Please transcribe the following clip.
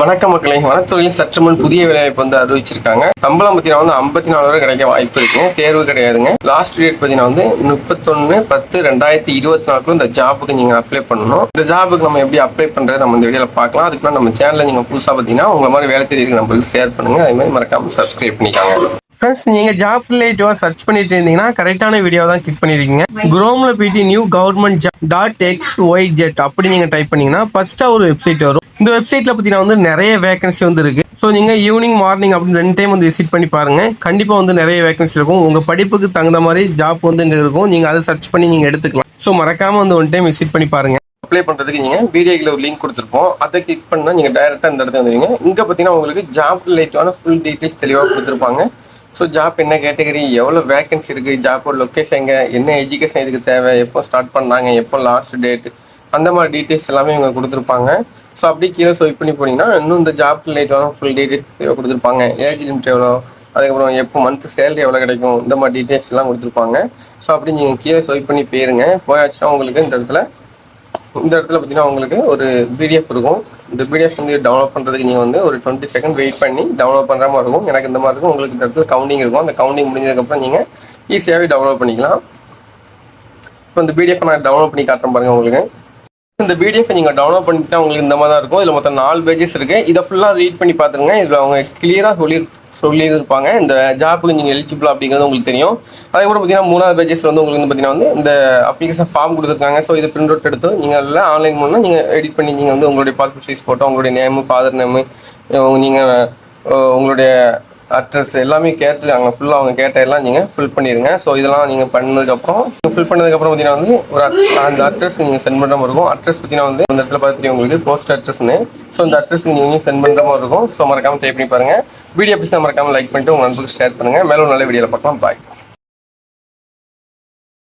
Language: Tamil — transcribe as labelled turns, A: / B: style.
A: வணக்க மக்களே. வனத்துறையில் சற்று முன் புதிய வேலைவாய்ப்பு வந்து அறிவிச்சிருக்காங்க. சம்பளம் பார்த்தீங்கன்னா வந்து ஐம்பத்தி நாலு வரை கிடைக்க வாய்ப்பு இருக்குங்க தேர்வு கிடையாதுங்க. லாஸ்ட் டேட் பார்த்தீங்கன்னா வந்து முப்பத்தொன்று பத்து ரெண்டாயிரத்தி இருபத்தி நாலுக்குள்ள இந்த ஜாபுக்கு நீங்கள் அப்ளை பண்ணணும். இந்த ஜாபுக்கு நம்ம எப்படி அப்ளை பண்ணுறது நம்ம இந்த வீடியோவில் பார்க்கலாம். அதுக்கு நம்ம சேனலில் நீங்கள் புதுசாக பார்த்தீங்கன்னா உங்களை மாதிரி வேலை தெரியுது நம்மளுக்கு ஷேர் பண்ணுங்க. அதே மாதிரி மறக்காம சப்ஸ்கிரைப் பண்ணிக்காங்க. ஃப்ரெண்ட்ஸ் நீங்கள் ஜாப் ரிலேட்டிவாக சர்ச் பண்ணிட்டு இருந்தீங்கன்னா கரெக்டான வீடியோ தான் கிளிக் பண்ணிருக்கீங்க. குரோமில் போயிட்டு new government job dot X Y Z அப்படி நீங்கள் டைப் பண்ணீங்கன்னா ஃபர்ஸ்ட்டாக ஒரு வெப்சைட் வரும். இந்த வெப்சைட்டில் பார்த்தீங்கன்னா வந்து நிறைய வேகன்சி வந்து இருக்கு. ஸோ நீங்கள் ஈவினிங் மார்னிங் அப்படின்னு ரெண்டு டைம் வந்து விசிட் பண்ணி பாருங்கள் கண்டிப்பாக வந்து நிறைய வேகன்சி இருக்கும். உங்கள் படிப்புக்கு தகுந்த மாதிரி ஜாப் வந்து இங்கே இருக்கும். நீங்கள் அதை சர்ச் பண்ணி நீங்கள் எடுத்துக்கலாம். ஸோ மறக்காமல் வந்து ஒன் டைம் விசிட் பண்ணி பாருங்கள் அப்ளை பண்ணுறதுக்கு நீங்கள் வீடியோக்கில் ஒரு லிங்க் கொடுத்துருப்போம். அதை கிளிக் பண்ணால் நீங்கள் டைரெக்டாக இந்த இடத்துல வந்துடுவீங்க இங்கே பார்த்தீங்கன்னா உங்களுக்கு ஜாப் ரிலேட்டிவான ஃபுல் டீட்டெயில்ஸ் தெளிவாக கொடுத்துருப்பாங்க. ஸோ ஜாப் என்ன கேட்டகரி எவ்வளோ வேகன்சி இருக்குது ஜாப்போட லொக்கேஷன் எங்கே என்ன எஜுகேஷன் இதுக்கு தேவை எப்போ ஸ்டார்ட் பண்ணாங்க எப்போ லாஸ்ட் டேட் அந்த மாதிரி டீட்டெயில்ஸ் எல்லாமே இவங்க கொடுத்துருப்பாங்க. ஸோ அப்படியே கீழே ஸ்வைப் பண்ணி போனீங்கன்னா இன்னும் இந்த ஜாப் ரிலேட்டிவான ஃபுல் டீட்டெயில்ஸ் கொடுத்துருப்பாங்க. ஏஜ் லிமிட் எவ்வளோ அதுக்கப்புறம் எப்போ மந்த் சேலரி எவ்வளோ கிடைக்கும் இந்த மாதிரி டீட்டெயில்ஸ் எல்லாம் கொடுத்துருப்பாங்க. ஸோ அப்படி நீங்கள் கீழே ஸ்வைப் பண்ணி போயிருங்க. போயாச்சுன்னா உங்களுக்கு இந்த இடத்துல இந்த இடத்துல பார்த்தீங்கன்னா உங்களுக்கு ஒரு பிடிஎஃப் இருக்கும். இந்த பிடிஎஃப் வந்து டவுன்லோட் பண்ணுறதுக்கு நீங்கள் வந்து ஒரு டுவெண்ட்டி செகண்ட் வெயிட் பண்ணி டவுன்லோட் பண்ணுற மாதிரி இருக்கும். எனக்கு இந்த மாதிரி இருக்கும். உங்களுக்கு இந்த இடத்துல கவுண்டிங் இருக்கும். அந்த கவுண்டிங் முடிஞ்சதுக்கப்புறம் நீங்கள் ஈஸியாகவே டவுன்லோட் பண்ணிக்கலாம். இப்போ இந்த பிடிஎஃப் நான் டவுன்லோட் பண்ணி காட்டுறேன் பாருங்கள் உங்களுக்கு. இந்த பிடிஎஃப் நீங்கள் டவுன்லோட் பண்ணிட்டு உங்களுக்கு இந்த மாதிரி தான் இருக்கும். இதில் மொத்தம் நாலு பேஜஸ் இருக்குது இதை ஃபுல்லாக ரீட் பண்ணி பார்த்துங்க இதில் அவங்க கிளியராக சொல்லி சொல்லியிருப்பாங்க. இந்த ஜாப்புக்கு நீங்கள் எலிஜிபிள் அப்படிங்கிறது உங்களுக்கு தெரியும். அதே கூட பார்த்தீங்கன்னா மூணாவது பேஜஸ் வந்து உங்களுக்கு வந்து பார்த்தீங்கன்னா வந்து இந்த அப்ளிகேஷன் ஃபார்ம் கொடுத்துருக்காங்க. ஸோ இதை பிரிண்ட் அவுட் எடுத்து நீங்கள் அதில் ஆன்லைன் மூலம் நீங்கள் எடிட் பண்ணி நீங்கள் வந்து உங்களுடைய பாஸ்போர்ட் சைஸ் ஃபோட்டோ உங்களுடைய நேமு ஃபாதர் நேமு நீங்கள் உங்களுடைய அட்ரஸ் எல்லாமே கேட்டுருக்காங்க ஃபுல்லாக அவங்க கேட்ட எல்லாம் நீங்கள் ஃபில் பண்ணிடுங்க ஸோ இதெல்லாம் நீங்கள் பண்ணதுக்கப்புறம் ஃபில் பண்ணதுக்கப்புறம் பார்த்தீங்கன்னா வந்து ஒரு அந்த அட்ரஸ் நீங்கள் சென்ட் பண்ணுற மாதிரி இருக்கும். அட்ரஸ் பார்த்தீங்கன்னா வந்து இந்த இடத்துல பார்த்துட்டு உங்களுக்கு போஸ்ட் அட்ரஸ்னு ஸோ இந்த அட்ரஸ் நீங்கள் சென்ட் பண்ணுற மாதிரி இருக்கும். ஸோ மறக்காமல் ட்ரை பண்ணி பாருங்கள் வீடியோ பிடிச்சா மறக்காமல் லைக் பண்ணிட்டு உங்கள் நண்பர்களுக்கு ஷேர் பண்ணுங்கள் மேலும் நல்ல வீடியோவில் பார்க்கலாம். பாய்